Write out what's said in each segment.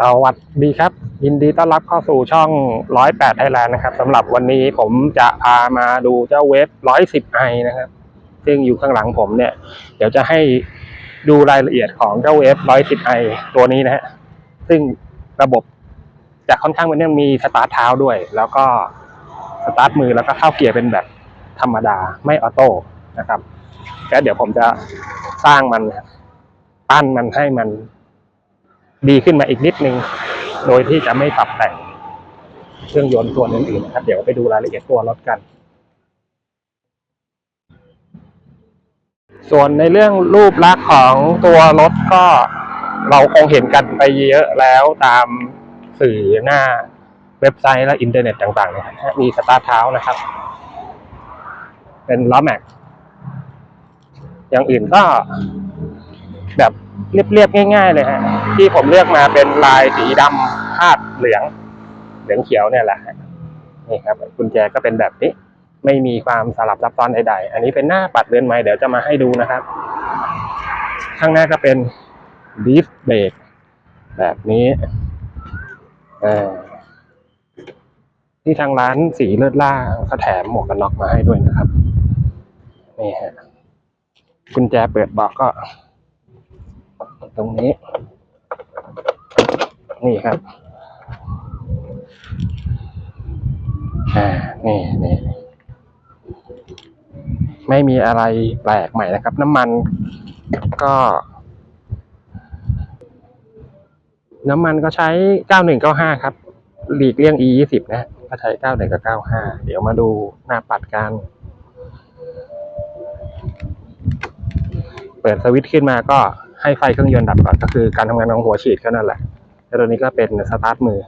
สวัสดีครับ ยินดีต้อนรับเข้าสู่ช่อง 108 Thailand นะครับสำหรับวันนี้ผมจะพามาดูเจ้าเว็บ 110i นะครับ ซึ่งอยู่ข้างหลังผมเนี่ย เดี๋ยวจะให้ดูรายละเอียดของเจ้าเว็บ 110i ตัวนี้นะฮะซึ่งระบบจะค่อนข้างมันเนี่ยมีสตาร์ทเท้าด้วย แล้วก็สตาร์ทมือแล้วก็เข้าเกียร์เป็นแบบธรรมดาไม่ออโต้นะครับแล้วเดี๋ยวผมจะสร้างมันปั้นมันให้มัน ดีขึ้นมาอีกนิดนึง โดยที่จะไม่ปรับแต่งเครื่องยนต์ส่วนอื่นๆนะครับ เดี๋ยวไปดูรายละเอียดตัวรถกัน ส่วนในเรื่องรูปลักษณ์ของตัวรถก็เราคงเห็นกันไปเยอะแล้วตามสื่อหน้าเว็บไซต์และอินเทอร์เน็ตต่างๆนะครับมีสตาร์ทเท้านะครับ เป็นล้อแม็ก อย่างอื่นก็แบบเรียบๆ ง่าย ๆ เลยฮะ ที่ผมเลือกมาเป็นลายสีดำคาดเหลือง เหลืองเขียวเนี่ยแหละนี่ครับกุญแจก็เป็นแบบนี้ ไม่มีความสลับซับซ้อนใดๆ อันนี้เป็นหน้าปัดเรือนไม้เดี๋ยวจะมาให้ดูนะครับ ข้างหน้าก็เป็นดิสเบรกแบบนี้ที่ทางร้านสีเลือดล่าเขาแถมหมวกกันน็อกมาให้ด้วยนะครับนี่ฮะกุญแจเปิดบอกก็ ตรงนี้ นี่ครับอ่านี่นี่ไม่มีอะไรแปลกใหม่นะครับ น้ำมันก็ น้ำมันก็ใช้9195ครับ หลีกเลี่ยง E 20นะ ก็ใช้91กับ95เดี๋ยวมาดูหน้าปัดกัน เปิดสวิตช์ขึ้นมาก็ให้ไฟเครื่องยนต์ดับก่อนก็คือการทำงานของหัวฉีดแค่นั้นแหละ แล้วตัวนี้ก็เป็นสตาร์ทมือ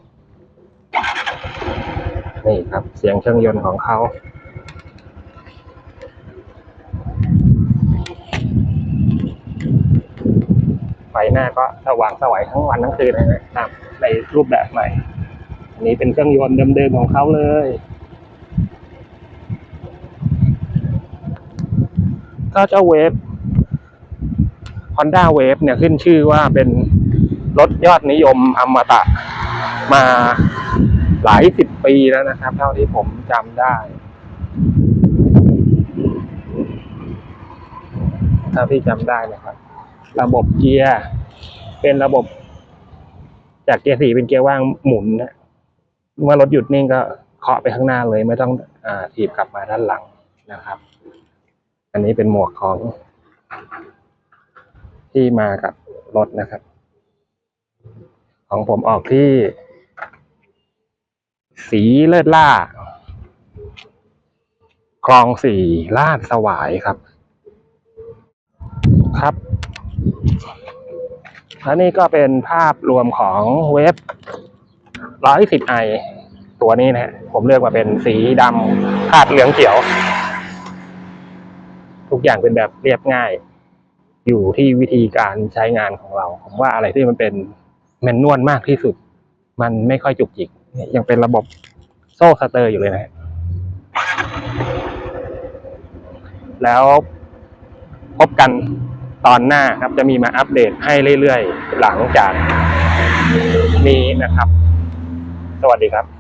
นี่ครับเสียงเครื่องยนต์ของเขาไฟหน้าก็สว่างสวัยทั้งวันทั้งคืนนะครับในรูปแบบใหม่ อันนี้เป็นเครื่องยนต์เดิมๆของเขาเลยก็เจ้าเวฟ Honda Wave เนี่ยขึ้นชื่อว่าเป็น รถยอดนิยมอมตะ มาหลายสิบปีแล้วนะครับ เท่าที่ผมจำได้ เท่าที่จำได้นะครับ ระบบเกียร์เป็นระบบ จากเกียร์สี่เป็นเกียร์ว่างหมุนนะเมื่อรถหยุดนิ่งก็เคาะไปข้างหน้าเลยไม่ต้องอถีบกลับมาด้านหลังนะครับ อันนี้เป็นหมวกของที่มากับรถนะครับ ของผมออกที่ สีเลิศล่า คลองสี่ลาดสวายครับ ครับ และนี่ก็เป็นภาพรวมของเว็บ 110i ตัวนี้นะฮะผมเลือกมาเป็นสีดำคาดเหลืองเขียว ทุกอย่างเป็นแบบเรียบง่าย อยู่ที่วิธีการใช้งานของเรา ผมว่าอะไรที่มันเป็น แมนนวลมากที่สุด มันไม่ค่อยจุกจิก ยังเป็นระบบโซ่สเตอร์อยู่เลยนะ แล้วพบกันตอนหน้าครับจะมีมาอัปเดตให้เรื่อยๆ หลังจากนี้นะครับ สวัสดีครับ